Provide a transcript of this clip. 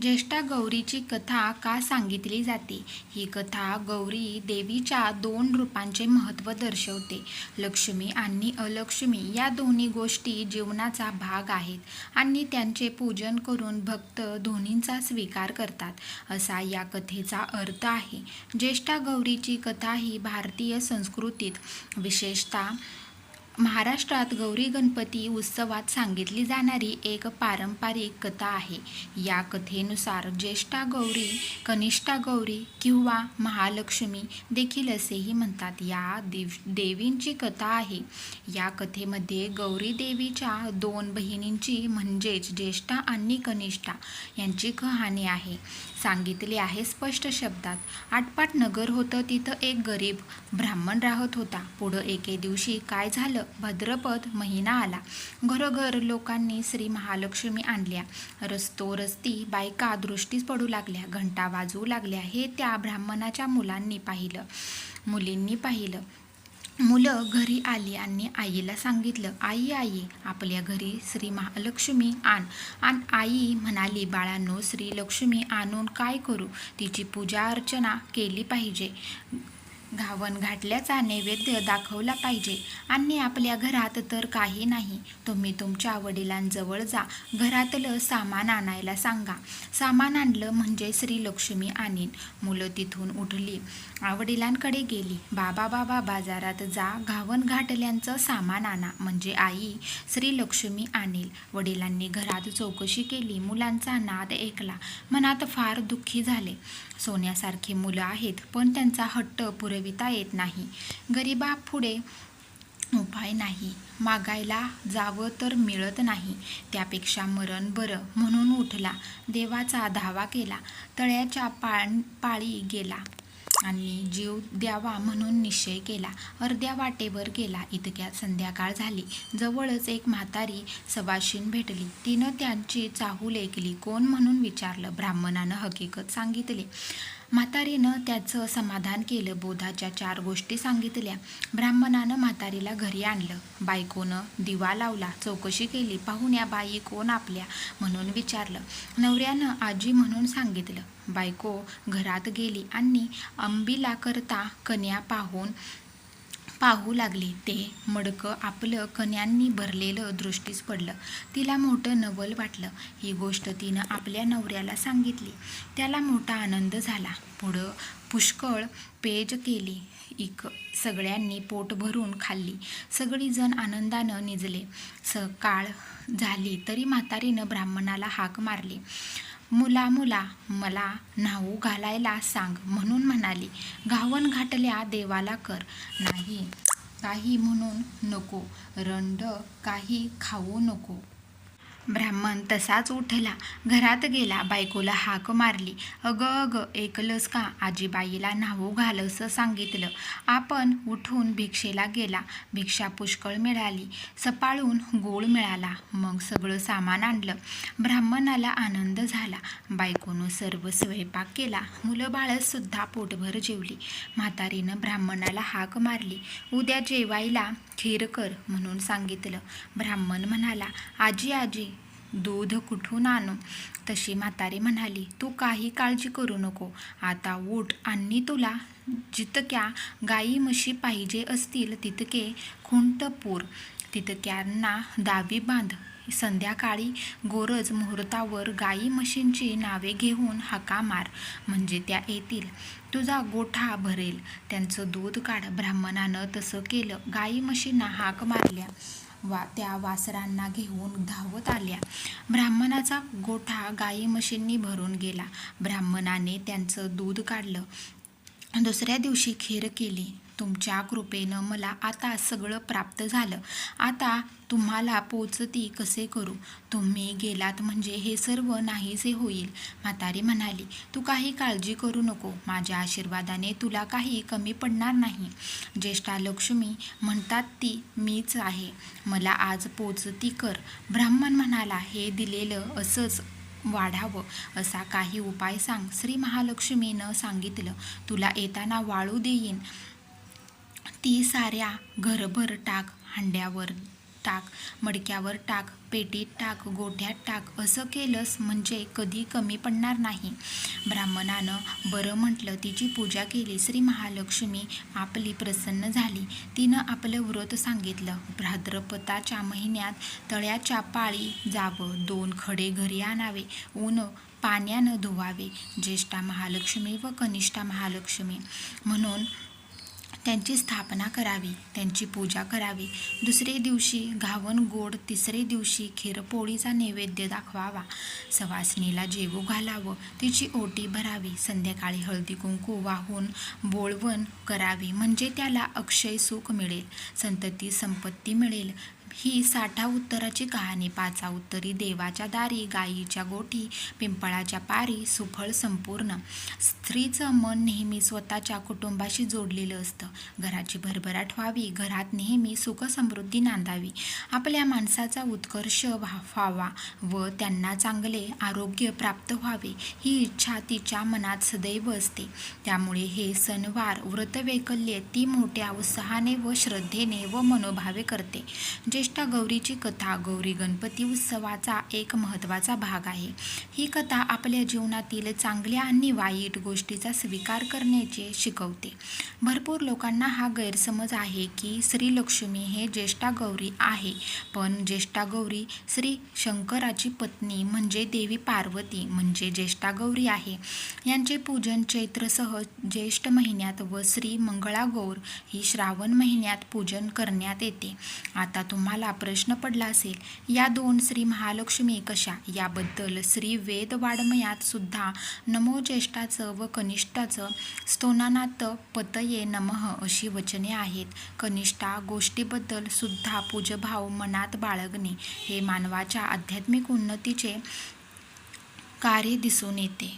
ज्येष्ठा गौरीची कथा का सांगितली जाते? ही कथा गौरी देवीच्या दोन रूपांचे महत्त्व दर्शवते. लक्ष्मी आणि अलक्ष्मी या दोन्ही गोष्टी जीवनाचा भाग आहेत आणि त्यांचे पूजन करून भक्त दोन्हींचा स्वीकार करतात. असा या कथेचा अर्थ आहे. ज्येष्ठा गौरीची कथा ही भारतीय संस्कृतीत विशेषतः महाराष्ट्रात गौरी गणपती उत्सवात सांगितली जाणारी एक पारंपरिक कथा आहे. या कथेनुसार ज्येष्ठा गौरी कनिष्ठा गौरी किंवा महालक्ष्मी देखील असेही म्हणतात. या देव देवींची कथा आहे. या कथेमध्ये गौरी देवीच्या दोन बहिणींची म्हणजेच ज्येष्ठा आणि कनिष्ठा यांची कहाणी आहे. सांगितले आहे स्पष्ट शब्दात आटपाट नगर होतं तिथं एक गरीब ब्राह्मण राहत होता. पुढं एके दिवशी काय झालं? भद्रपद महिना आला. घरोघर लोकांनी श्री महालक्ष्मी आणल्या. रस्तो रस्ती बायका दृष्टीस पडू लागल्या. घंटा वाजवू लागल्या. हे त्या ब्राह्मणाच्या मुलांनी पाहिलं. मुलींनी पाहिलं. मुलं घरी आली आणि आईला सांगितलं आई आई आपल्या घरी श्री महालक्ष्मी आण. आणि आई म्हणाली बाळांनो श्री लक्ष्मी आणून काय करू? तिची पूजा अर्चना केली पाहिजे. घावन घाटल्याचा नैवेद्य दाखवला पाहिजे. आणि आपल्या घरात तर काही नाही. तुम्ही तुमच्या वडिलांजवळ जा. घरातलं सामान आणायला सांगा. सामान आणलं म्हणजे श्री लक्ष्मी आणीन. मुलं तिथून उठली. वडिलांकडे गेली. बाबा बाबा बाजारात जा. घावन घाटल्यांचं सामान आणा. म्हणजे आई श्री लक्ष्मी आणेल. वडिलांनी घरात चौकशी केली. मुलांचा नाद ऐकला. मनात फार दुःखी झाले. सोन्यासारखी मुलं आहेत. पण त्यांचा हट्ट पुरे पुरविता येत नाही. गरिबा पुढे उपाय नाही. मागायला जावं तर मिळत नाही. त्यापेक्षा मरण बरं म्हणून उठला. देवाचा धावा केला. तळ्याच्या पाळ पाळी गेला आणि जीव द्यावा म्हणून निश्चय केला. अर्ध्या वाटेवर गेला. इतक्यात संध्याकाळ झाली. जवळच एक म्हातारी सवाशीन भेटली. तिनं त्यांची चाहूल ऐकली. कोण म्हणून विचारलं? ब्राह्मणानं हकीकत सांगितले. म्हातारीनं त्याचं समाधान केलं. बोधाच्या चार गोष्टी सांगितल्या. ब्राह्मणानं म्हातारीला घरी आणलं. बायकोनं दिवा लावला. चौकशी केली. पाहून या बाई कोण आपल्या? म्हणून विचारलं. नवऱ्यानं आजी म्हणून सांगितलं. बायको घरात गेली आणि अंबिलाकरता कन्या पाहून पाहू लागली. ते मडकं आपलं कन्यांनी भरलेलं दृष्टीस पडलं. तिला मोठं नवल वाटलं. ही गोष्ट तिनं आपल्या नवऱ्याला सांगितली. त्याला मोठा आनंद झाला. पुढं पुष्कळ पेज केली. इक सगळ्यांनी पोट भरून खाल्ली. सगळीजण आनंदानं निजले. सकाळ झाली तरी म्हातारीनं ब्राह्मणाला हाक मारली. मुला मुला मला न्हाऊ घालायला सांग म्हणून म्हणाली घावन घाटल्या देवाला कर. नाही काही म्हणून नको. रंड काही खाऊ नको. ब्राह्मण तसाच उठला. घरात गेला. बायकोला हाक मारली. अगं अगं ऐकलंस का? आजीबाईला न्हावू घालसं सांगितलं. आपण उठून भिक्षेला गेला. भिक्षा पुष्कळ मिळाली. सपाळून गोळ मिळाला. मग सगळं सामान आणलं. ब्राह्मणाला आनंद झाला. बायकोनं सर्व स्वयंपाक केला. मुलं बाळंसुद्धा पोटभर जेवली. म्हातारीनं ब्राह्मणाला हाक मारली. उद्या जेवायला खीर कर म्हणून सांगितलं. ब्राह्मण म्हणाला आजी आजी दूध कुठून आणू? तशी म्हातारी म्हणाली तू काही काळजी करू नको. आता उठ आणि तुला. जितक्या गाई म्हशी पाहिजे असतील तितके खुंट पूर तितक्यांना दावी बांध. संध्याकाळी गोरज मुहूर्तावर गाई म्हशींची नावे घेऊन हाका मार. म्हणजे त्या येतील. तुझा गोठा भरेल. त्यांचं दूध काढ. ब्राह्मणानं तसं केलं. गाई म्हशींना हाक मारल्या. वा त्या वासरांना घेऊन धावत आल्या. ब्राह्मणाचा गोठा गाई म्हशींनी भरून गेला. ब्राह्मणाने त्यांचं दूध काढलं. दुसऱ्या दिवशी खीर केली. तुमच्या कृपेनं मला आता सगळं प्राप्त झालं. आता तुम्हाला पोचती कसे करू? तुम्ही गेलात म्हणजे हे सर्व नाहीसे होईल. म्हातारी म्हणाली तू काही काळजी करू नको. माझ्या आशीर्वादाने तुला काही कमी पडणार नाही. ज्येष्ठा लक्ष्मी म्हणतात ती मीच आहे. मला आज पोचती कर. ब्राह्मण म्हणाला हे दिलेलं असंच वाढावं. असा काही उपाय सांग. श्री महालक्ष्मीनं सांगितलं तुला येताना वाळू देईन. ती साऱ्या घरभर टाक हांड्यावर टाक मडक्यावर टाक पेटीत टाक गोठ्यात टाक असं केलंस म्हणजे कधी कमी पडणार नाही. ब्राह्मणानं बरं म्हटलं तिची पूजा केली श्री महालक्ष्मी आपली प्रसन्न झाली. तिनं आपलं व्रत सांगितलं. भाद्रपदाच्या महिन्यात तळ्याच्या पाळी जावं दोन खडे घरी आणावे ऊन पाण्यानं धुवावे ज्येष्ठा महालक्ष्मी व कनिष्ठा महालक्ष्मी. म्हणून त्यांची स्थापना करावी त्यांची पूजा करावी. दुसरे दिवशी घावन गोड तिसरे दिवशी खीरपोळीचा नैवेद्य दाखवावा. सवासणीला जेवू घालावं तिची ओटी भरावी. संध्याकाळी हळदी कुंकू वाहून बोळवण करावी म्हणजे त्याला अक्षय सुख मिळेल. संतती संपत्ती मिळेल. ही साठा उत्तराची कहाणी. पाचा उत्तरी देवाच्या दारी गायीच्या गोठी पिंपळाच्या पारी सुफळ संपूर्ण. स्त्रीचं मन नेहमी स्वतःच्या कुटुंबाशी जोडलेलं असतं. घराची भरभराट व्हावी घरात नेहमी सुखसमृद्धी नांदावी. आपल्या माणसाचा उत्कर्ष व्हा- व्हावा व त्यांना चांगले आरोग्य प्राप्त व्हावे ही इच्छा तिच्या मनात सदैव असते. त्यामुळे हे सणवार व्रतवैकल्य ती मोठ्या उत्साहाने व श्रद्धेने व मनोभावे करते. जे ज्येष्ठा गौरीची कथा गौरी गणपती उत्सवाचा एक महत्त्वाचा भाग आहे. ही कथा आपल्या जीवनातील चांगल्या आणि वाईट गोष्टीचा स्वीकार करण्याचे शिकवते. भरपूर लोकांना हा गैरसमज आहे की श्री लक्ष्मी हे ज्येष्ठा गौरी आहे. पण ज्येष्ठा गौरी श्री शंकराची पत्नी म्हणजे देवी पार्वती म्हणजे ज्येष्ठा गौरी आहे. यांचे पूजन चैत्रसह ज्येष्ठ महिन्यात व श्री मंगळागौर ही श्रावण महिन्यात पूजन करण्यात येते. आता तुम्हाला प्रश्न पडला असेल या दोन श्री महालक्ष्मी कशा? याबद्दल श्री वेद वाड्मयात सुद्धा नमो ज्येष्ठाचं व कनिष्ठाचं स्तोनानात पतये नमः अशी वचने आहेत. कनिष्ठा गोष्टीबद्दल सुद्धा पूजभाव मनात बाळगणे हे मानवाच्या आध्यात्मिक उन्नतीचे कार्य दिसून येते.